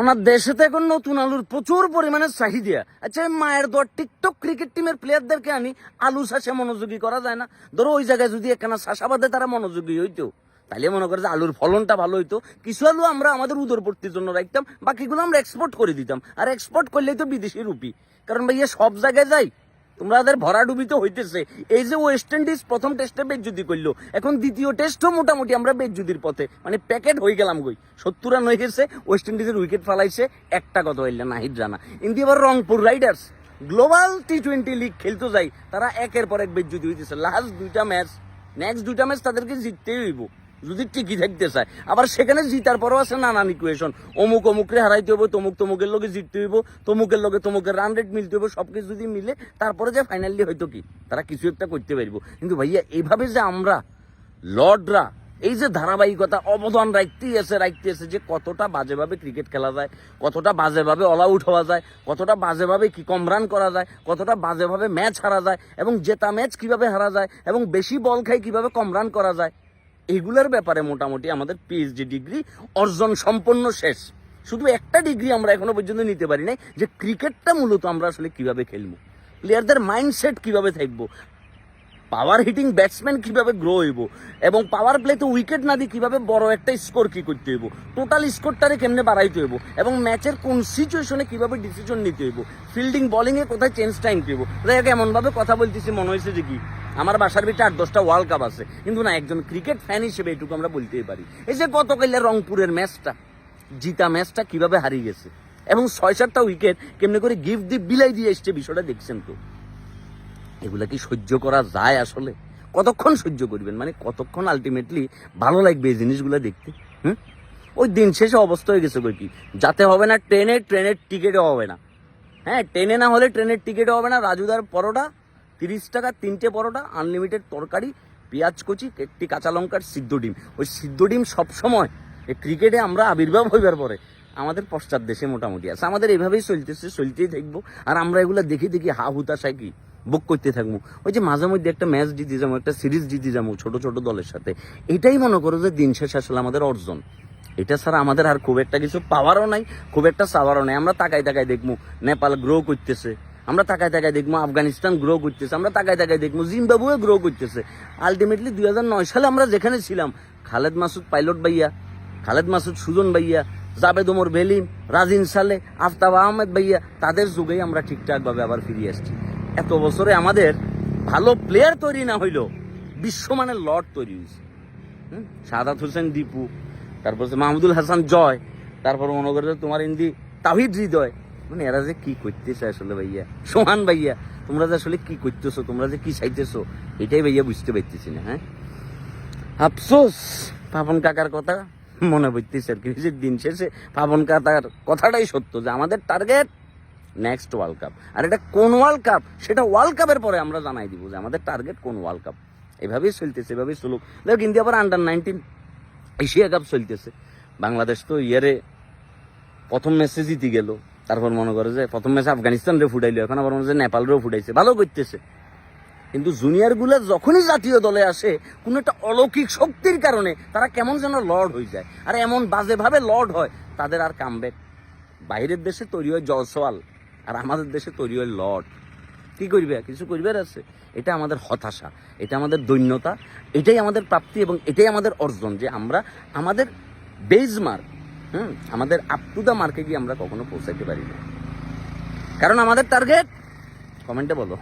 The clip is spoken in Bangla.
ওনার দেশেতে এখন নতুন আলুর প্রচুর পরিমাণে চাহিদা আচ্ছা মায়ের দর টিকটক ক্রিকেট টিমের প্লেয়ারদেরকে আনি, আলু চাষে মনোযোগী করা যায় না। ধরো, ওই জায়গায় যদি একখানা চাষাবাদে তারা মনোযোগী হইতো তাহলে মনে করে যে আলুর ফলনটা ভালো হইতো। কিছু আলু আমরা আমাদের উদরপর্তির জন্য রাখতাম বাকিগুলো আমরা এক্সপোর্ট করে দিতাম। আর এক্সপোর্ট করলেই তো বিদেশি রুপি। কারণ ভাইয়া, সব জায়গায় যাই তোমাদের ভরাডুবি তো হইতেছে। এই যে ওয়েস্ট ইন্ডিজ প্রথম টেস্টে বেজ্জুদি করল, এখন দ্বিতীয় টেস্টও মোটামুটি আমরা বেজ্জুদির পথে। মানে প্যাকেট হয়ে গেলাম গই সত্তর রান হয়ে গেছে ওয়েস্ট ইন্ডিজের উইকেট ফালাইছে, একটা কথা হইলে নাহিদ রানা। কিন্তু এবার Rangpur riders global T twenty league খেলতে যাই, তারা একের পর এক বেজ্জুদি হইতেছে। লাস্ট দুইটা ম্যাচ নেক্সট দুইটা ম্যাচ তাদেরকে জিততেই হইব। যদি টিকি থাকতে চায়। আবার সেখানে জিতার পরও আছে নানান ইকুয়েশন অমুক অমুকরে হারাইতে হইব, তমুক তমুকের লগে জিততে হইব, তমুকের লগে তমুকের রান রেট মিলতে হইব সব কিছু যদি মিলে, তারপরে যে ফাইনালি হয়তো কি, তারা কিছু একটা করতে পারব। কিন্তু ভাইয়া, এইভাবে যে আমরা, লর্ডরা, এই যে ধারাবাহিকতা, অবদান রাখতেই আছে রাখতে আছে যে কতটা বাজেভাবে ক্রিকেট খেলা যায়, কতটা বাজেভাবে অল আউট হওয়া যায়, কতটা বাজেভাবে কি কম রান করা যায়, কতটা বাজেভাবে ম্যাচ হারা যায়, এবং জেতা ম্যাচ কীভাবে হারা যায়, এবং বেশি বল খাই কীভাবে কম রান করা যায় এগুলোর ব্যাপারে মোটামুটি আমাদের পিএইচডি ডিগ্রি অর্জন সম্পন্ন শেষ। শুধু একটা ডিগ্রি আমরা এখনও পর্যন্ত নিতে পারি নাই, যে ক্রিকেটটা মূলত আমরা আসলে কীভাবে খেলব প্লেয়ারদের মাইন্ডসেট কীভাবে থাকব পাওয়ার হিটিং ব্যাটসম্যান কীভাবে গ্রো হইব, এবং পাওয়ার প্লেতে উইকেট না দিয়ে কীভাবে বড় একটা স্কোর কি করতে হইব টোটাল স্কোরটারে কেমনে বাড়াইতে হইব, এবং ম্যাচের কোন সিচুয়েশনে কীভাবে ডিসিশন নিতে হইব ফিল্ডিং বোলিং এ কোথায় চেঞ্জ টাইম দিব দেখ এমন ভাবে কথা বলতেছি, মনে হয়েছে যে কি? আমার বাসার ভিতরে আট দশটা ওয়ার্ল্ড কাপ আছে। কিন্তু না, একজন ক্রিকেট ফ্যান হিসেবে এটুকু আমরা বলতেই পারি। এই যে গতকালের রংপুরের ম্যাচটা, জিতা ম্যাচটা কীভাবে হারিয়ে গেছে? এবং ছয় সাতটা উইকেট কেমনে করে গিফট দিয়ে বিলাই দিয়ে এসছে, বিষয়টা দেখছেন তো? এগুলা কি সহ্য করা যায় আসলে? কতক্ষণ সহ্য করবেন? মানে কতক্ষণ আলটিমেটলি ভালো লাগবে এই জিনিসগুলো দেখতে? হুম? ওই দিন শেষে অবস্থা হয়ে গেছে কই কি? যাতে হবে না, ট্রেনে, ট্রেনের টিকিটও হবে না। হ্যাঁ ট্রেনে না হলে ট্রেনের টিকিটও হবে না। রাজুদার পরোটা তিরিশ টাকা, তিনটে পরোটা আনলিমিটেড তরকারি, পেঁয়াজ কচি, একটি কাঁচা লঙ্কার সিদ্ধ ডিম। ওই সিদ্ধ ডিম সবসময় এই ক্রিকেটে আমরা আবির্ভাব হইবার পরে আমাদের পশ্চাৎ দেশে মোটামুটি আছে। আমাদের এভাবেই চলতেছে, চলতেই থাকব। আর আমরা এগুলো দেখি দেখি হা হুতাশায় কি? বুক করতে থাকব। ওই যে মাঝে মধ্যে একটা ম্যাচ জিতে যাব, একটা সিরিজ জিতে যাব, ছোট ছোট দলের সাথে, এটাই মনে করো যে দিন শেষ আসলে আমাদের অর্জন। এটা ছাড়া আমাদের আর খুব একটা কিছু পাওয়ারও নাই, খুব একটা সাওয়ারও নাই। আমরা তাকায় তাকায় দেখব, নেপাল গ্রো করতেছে। আমরা তাকায় তাকায় দেখব আফগানিস্তান গ্রো করতেছে, আমরা তাকায় তাকায় দেখব জিম্বাবুয়ে গ্রো করতেছে। আলটিমেটলি দুই হাজার নয় সালে আমরা যেখানে ছিলাম, খালেদ মাসুদ পাইলট ভাইয়া, খালেদ মাসুদ সুজন ভাইয়া জাবেদ ওমর বেলিম রাজিন সালে, আফতাব আহমেদ ভাইয়া, তাদের যুগেই আমরা ঠিকঠাকভাবে আবার ফিরে আসছি। এত বছরে আমাদের ভালো প্লেয়ার তৈরি না হইল বিশ্বমানের লর্ড তৈরি হয়েছে? সাদাত হোসেন দীপু, তারপর মাহমুদুল হাসান জয়, তারপর মনে করে তোমার ইন্দি তাহিদ হৃদয় মানে এরা যে কি করতেছে আসলে ভাইয়া? সোহান ভাইয়া, তোমরা যে আসলে কি করতেছো, তোমরা যে কি চাইতেছো, এটাই ভাইয়া বুঝতে পারতেছি না হ্যাঁ? আফসোস পাপন কাকার কথা মনে পড়তেছে আর কি। দিন শেষে পাপন কাকার কথাটাই সত্য যে আমাদের টার্গেট নেক্সট ওয়ার্ল্ড কাপ আর এটা কোন ওয়ার্ল্ড কাপ সেটা ওয়ার্ল্ড কাপের পরে আমরা জানাই দিব যে আমাদের টার্গেট কোন ওয়ার্ল্ড কাপ এভাবেই চলতেছে, এভাবেই চলুক। দেখ কিন্তু আবার আন্ডার নাইনটিন এশিয়া কাপ চলতেছে। বাংলাদেশ তো ইয়ারে প্রথম ম্যাচে জিতে গেল। তারপর মনে করে যে, প্রথম ম্যাচে আফগানিস্তান রে ফুটাইলো, এখন আবার মনে হয় যে নেপাল রেও ফুটাইছে। ভালো করতেছে। কিন্তু জুনিয়রগুলো যখনই জাতীয় দলে আসে, কোনো একটা অলৌকিক শক্তির কারণে তারা কেমন যেন লর্ড হয়ে যায়। আর এমন বাজেভাবে লর্ড হয়, তাদের আর কামব্যাক বাইরের দেশে তৈরি হয় জয়সওয়াল আর আমাদের দেশে তৈরি হয় লর্ড। কি করবে? কিছু করবার আছে? এটা আমাদের হতাশা, এটা আমাদের দৈন্যতা, এটাই আমাদের প্রাপ্তি এবং এটাই আমাদের অর্জন যে আমরা আমাদের বেজ মার্ক হুম, আমাদের আপ টু দ্য মার্কে গিয়ে আমরা কখনো পৌঁছাইতে পারি না। কারণ আমাদের টার্গেট কমেন্টে বলো।